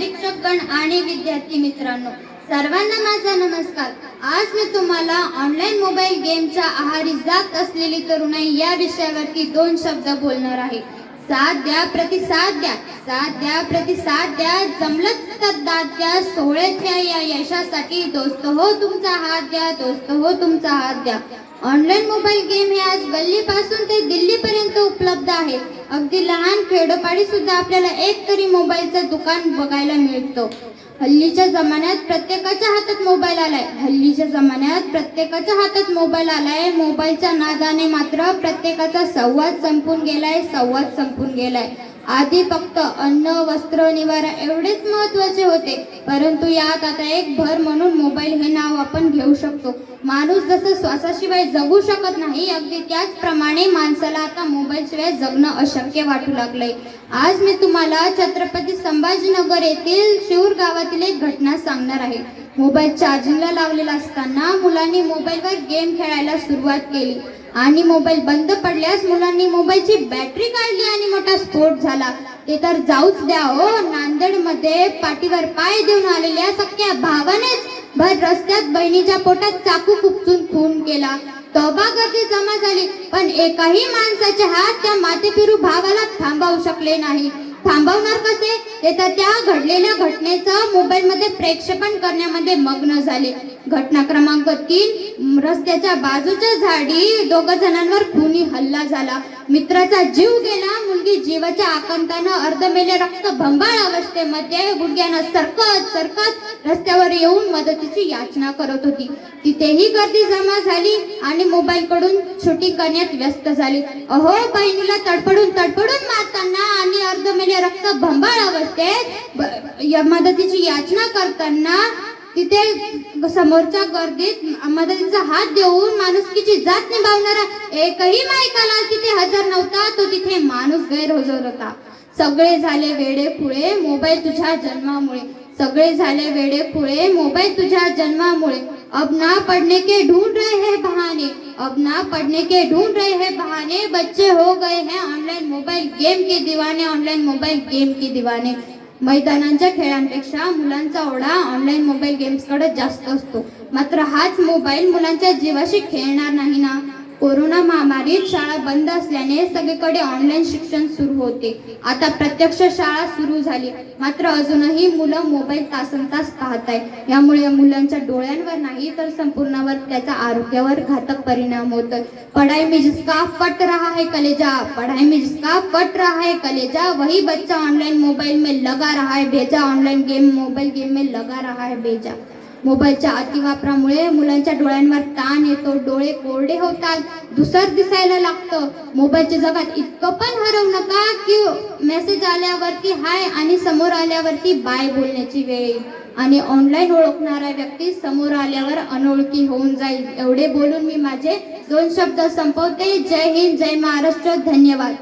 प्राध्यापकगण आणि विद्यार्थी मित्रांनो सर्वांना माझा नमस्कार. आज मी तुम्हाला ऑनलाईन मोबाईल गेमच्या आहारी जात असलेली तरुणाई या विषयावरती दोन शब्द बोलणार आहे. साथ द्या प्रतिसाद द्या साथ द्या प्रतिसाद द्या जमलंच तर दाद द्या सोहळ्याच्या या यशासाठी दोस्त हो तुमचा हात द्या दोस्त हो तुमचा हात द्या. ऑनलाईन मोबाईल गेम हे आज गल्लीपासून ते दिल्लीपर्यंत उपलब्ध आहे. अगदी लहान खेडोपाडी सुद्धा आपल्याला एक तरी मोबाईलचं दुकान बघायला मिळतो. हल्लीच्या जमान्यात प्रत्येकाच्या हातात मोबाईल आलाय. हल्लीच्या जमान्यात प्रत्येकाच्या हातात मोबाईल आलाय. मोबाईलच्या नादाने मात्र प्रत्येकाचा संवाद संपून गेलाय संवाद संपून गेलाय. आधी फक्त अन्न वस्त्र निवारा एवढेच महत्त्वाचे होते. परंतु यात आता एक भर म्हणून मोबाईल हे नाव आपण घेऊ शकतो. माणूस जसं श्वासाशिवाय जगू शकत नाही अगदी त्याचप्रमाणे माणसाला आता मोबाईलशिवाय जगणं अशक्य वाटू लागलंय. आज मी तुम्हाला छत्रपती संभाजीनगर येथील शिऊर गावातील एक घटना सांगणार आहे. मोबाईल चार्जिंगला लावलेला असताना मुलांनी मोबाईलवर गेम खेळायला सुरुवात केली. आणि मोबाईल बंद पडल्यास मुलांनी मोबाईलची बॅटरी काढली आणि मोठा स्फोट झाला. ते तर जाऊच द्या हो. नांदेडमध्ये पाठीवर पाय देऊन आलेल्या सख्या भावानेच भर रस्त्यात बहिणीच्या पोटात चाकू खुपसून खून केला. तोबा गर्दी जमा झाली पण एकाही माणसाचे हात त्या मातेपिरू भावाला थांबवू शकले नाही. थांबवणार कसे? ते तर त्या घडलेल्या घटनेचं मोबाईलमध्ये प्रेक्षेपण करण्यामध्ये मग्न झाले. घटना क्रमांक तीन रस्त्याच्या बाजूच्या झाडी दोघ जणांवर खुनी हल्ला झाला. मित्राचा जीव गेला मुलगी जीवाच्या आकांतानं अर्धमेले रक्त भंबाळ अवस्थेमध्ये गुडघ्यानं सरकत सरकत रस्त्यावर येऊन मदतीची याचना करत होती. तिथेही गर्दी जमा झाली आणि मोबाईल कडून शूटिंग करण्यात व्यस्त झाली. अहो बहिणीला तडफडून तडफडून मारताना आणि अर्धमेले रक्त भंबाळ अवस्थेत मदतीची याचना करताना तिथे समोरच्या गर्दीत मदतीचा हात देऊन माणुसकीची जात निभावणारा एकही मायकाला तिथे हजर नव्हता. तो तिथे माणूस गैरहजर होता. सगळे झाले वेडे पुढे मोबाईल तुझ्या जन्मामुळे. सगळे झाले वेडे पुढे मोबाईल तुझ्या जन्मामुळे. अब ना पढ़ने के ढूंढ रहे हैं बहाने. अब ना पढ़ने के ढूंढ रहे हैं बहाने. बच्चे हो गए हैं ऑनलाइन मोबाईल गेम के दीवाने ऑनलाइन मोबाईल गेम के दिवाने. मैदानांच्या खेळांपेक्षा मुलांचा ओढा ऑनलाईन मोबाईल गेम्सकडे जास्त असतो. मात्र हाच मोबाईल मुलांच्या जीवाशी खेळणार नाही ना? कोरोना महामारीत शाळा बंद असल्याने सगळीकडे ऑनलाईन शिक्षण सुरू होते. आता प्रत्यक्ष शाळा सुरू झाली. मात्र अजूनही मुलं मोबाईल तासन तास पाहत आहे यामुळे या मुलांच्या डोळ्यांवर नाही तर संपूर्णवर त्याचा आरोग्यावर घातक परिणाम होतोय. पढ़ाई में जिसका फट रहा है कलेजा. पढ़ाई में जिसका फट रहा है कलेजा. वही बच्चा ऑनलाइन मोबाइल में लगा रहा है भेजा. ऑनलाइन गेम मोबाइल गेम में लगा रहा है भेजा. मोबाईलच्या अतिवापरामुळे मुलांच्या डोळ्यांवर ताण येतो डोळे कोरडे होतात दुसर दिसायला लागतं. मोबाईलच्या जगात इतकं पण हरवू नका की मेसेज आल्यावरती हाय आणि समोर आल्यावरती बाय बोलण्याची वेळ. येईल आणि ऑनलाईन ओळखणारा व्यक्ती समोर आल्यावर अनोळखी होऊन जाईल. एवढे बोलून मी माझे दोन शब्द संपवते. जय हिंद जय महाराष्ट्र. धन्यवाद.